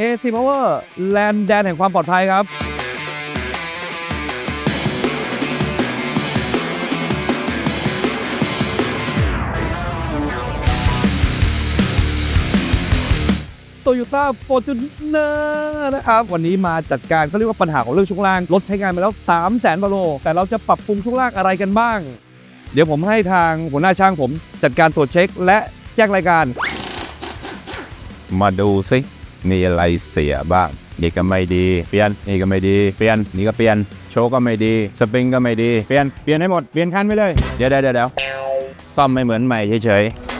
AC Power แลนด์แดนแห่งความปลอดภัยครับ โตโยต้าฟอร์จูเนอร์นะครับ วันนี้มาจัดการเขาเรียกว่าปัญหาของเรื่องช่วงล่าง รถใช้งานไปแล้ว 3 0 0แสนกว่าโล แต่เราจะปรับปรุงช่วงล่างอะไรกันบ้าง เดี๋ยวผมให้ทางหัวหน้าช่างผมจัดการตรวจเช็ค และแจ้งรายการ มาดูสิ มีอะไรเสียบ้างนี่ก็ไม่ดี เปลี่ยน นี่ก็ไม่ดี เปลี่ยน นี่ก็เปลี่ยน โชว์ก็ไม่ดี สปริงก็ไม่ดี เปลี่ยน เปลี่ยนให้หมด เปลี่ยนคันไปเลย เดี๋ยวเดี๋ยวเดี๋ยวซ่อมไม่เหมือนใหม่เฉยๆ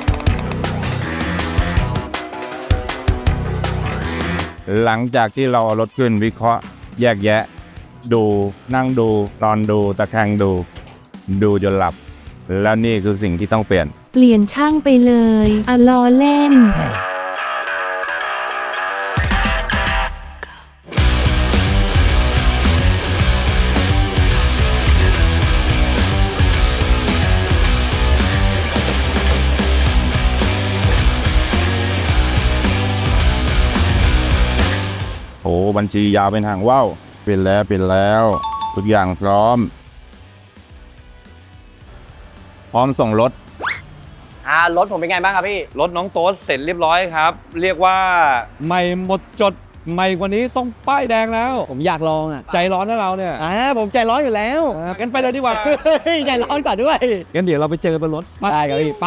หลังจากที่เราเอารถขึ้นวิเคราะห์แยกแยะ ดู นั่งดู นอนดู ตะแคงดู ดูจนหลับ แล้วนี่คือสิ่งที่ต้องเปลี่ยน เปลี่ยนช่างไปเลยอะลอเล่น โอ้บัญชียาวเป็นทางว่าวเปลี่ยนแล้วเปลี่ยนแล้ว ทุกอย่างพร้อม พร้อมส่งรถอ่ารถผมเป็นไงบ้างครับพี่ รถน้องโต๊ดเสร็จเรียบร้อยครับ เรียกว่าใหม่หมดจดใหม่กว่านี้ต้องป้ายแดงแล้ว ผมอยากลองอะ ใจร้อนนะเราเนี่ยอ่าผมใจร้อนอยู่แล้วอะกันไปเลยดีกว่าเฮ้ยใจร้อนก่อนด้วยงั้นเดี๋ยวเราไปเจอบนรถได้ครับพี่ไป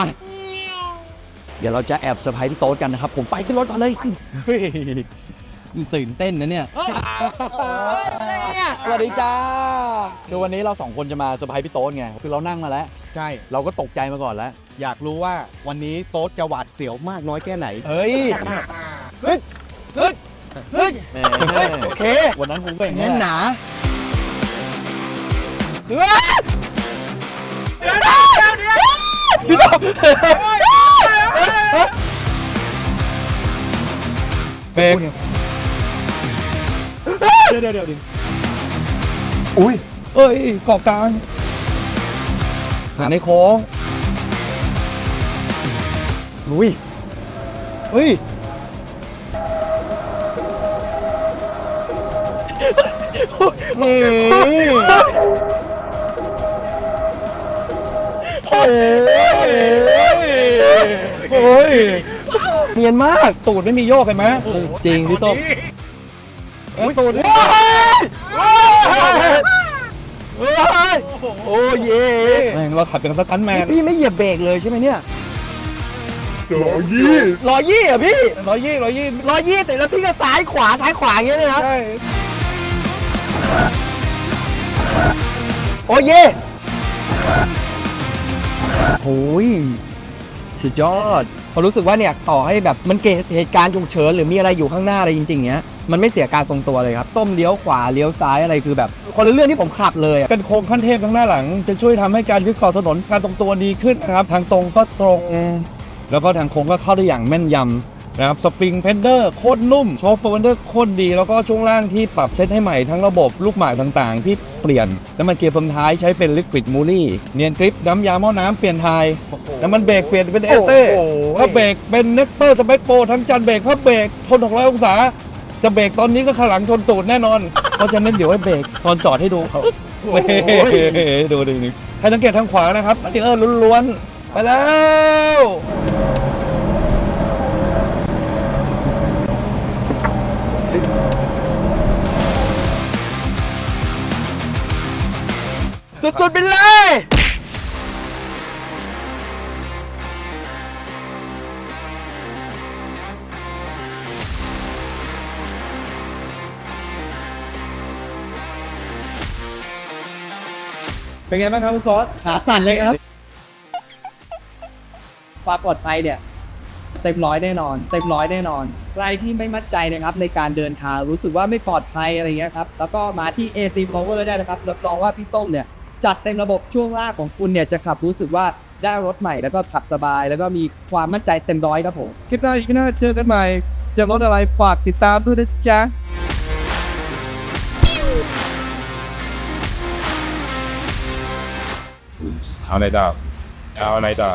เดี๋ยวเราจะแอบเซอร์ไพรส์พี่โต๊ดกันนะครับ ผมไปขึ้นรถก่อนเลยเฮ้ย ตื่นเต้นนะเนี่ย สวัสดีจ้าคือวันนี้เราสองคนจะมาเซอร์ไพรส์พี่โต๊ดไง คือเรานั่งมาแล้ว ใช่ เราก็ตกใจมาก่อนแล้ว อยากรู้ว่าวันนี้โต๊ดจะหวาดเสียวมากน้อยแค่ไหน เฮ้ยเฮ้ยเฮ้ยเฮ้ยโอเค วันนั้นคงก็อย่างนี้หนาพี่ต๊อบเบรกเดี๋ยวเดี๋ยวเดี๋ยวดิเอ้ยเกาะกลางหาในโค้งอุ้ยเฮ้ยโอ้ยเนียนมาก ตูดไม่มีโยกเห็นไหมจริงพี่ต้ม เอ้ยตูดนี่โอ้เย่แม่งเราขับเป็นสตันแมนพี่ไม่เหยียบเบรกเลยใช่ไหมเนี่ยร้อยยี่ร้อยยี่อะพี่ร้อยยี่ร้อยยี่ร้อยยี่แต่แล้วพี่ก็ซ้ายขวาซ้ายขวาอย่างเงี้ยเลยนะใช่โอ้เย่โอ้ย สุดยอดพอรู้สึกว่าเนี่ยต่อให้แบบมันเกิดเหตุการณ์ฉุกเฉินหรือมีอะไรอยู่ข้างหน้าอะไรจริงๆเนี้ยมันไม่เสียการทรงตัวเลยครับต้มเลี้ยวขวาเลี้ยวซ้ายอะไรคือแบบคนละเรื่องที่ผมขับเลยอะเป็นโครงขั้นเทพทั้งหน้าหลัง จะช่วยทำให้การยึดเกาะถนนการตรงตัวดีขึ้นนะครับ ทางตรงก็ตรง แล้วก็ทางโค้งก็เข้าได้อย่างแม่นยำ นะครับสปริงเพนเดอร์โคตรนุ่มโชว์เฟอร์เดอร์โคตรดี แล้วก็ช่วงล่างที่ปรับเซตให้ใหม่ทั้งระบบลูกหมากต่างๆ ที่เปลี่ยน น้ำมันเกียร์เฟืองท้ายใช้เป็นลิควิดมูลี่เนียนกริปน้ำยาหม้อน้ำเปลี่ยนทายน้ำมันเบรกเปลี่ยนเป็นเอสเต้ถ้าเบรกเป็นเน็กเตอร์สเปคโปรทั้งจานเบรกพับเบรกทน600องศาจะเบรกตอนนี้ก็ข้างหลังชนตูดแน่นอน เพราะฉะนั้นเดี๋ยวให้เบรกตอนจอดให้ดูเฮ้ยดูดูนี่ให้สังเกตทางขวานะครับอันนี้เออล้วนๆไปแล้ว สุดๆไปเลย เป็นไงบ้างครับคุณซอสขาสั่นเลยครับ ความปลอดภัยเนี่ย เต็มร้อยแน่นอน เต็มร้อยแน่นอน ใครที่ไม่มั่นใจนะครับ ในการเดินทางรู้สึกว่าไม่ปลอดภัยอะไรเงี้ยครับ แล้วก็มาที่ AC Power ได้นะครับรับรองว่าพี่ส้มเนี่ย จัดเต็มระบบช่วงล่างของคุณเนี่ยจะขับรู้สึกว่าได้รถใหม่แล้วก็ขับสบาย แล้วก็มีความมั่นใจเต็มร้อยครับผม คลิปหน้าคลิปหน้าเจอกันใหม่ จะรถอะไรฝากติดตามด้วยนะจ๊ะเอาอะไรต่อเอาอะไรต่อ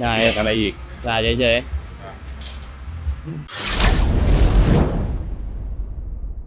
ได้อะไรอีกได้เฉยๆ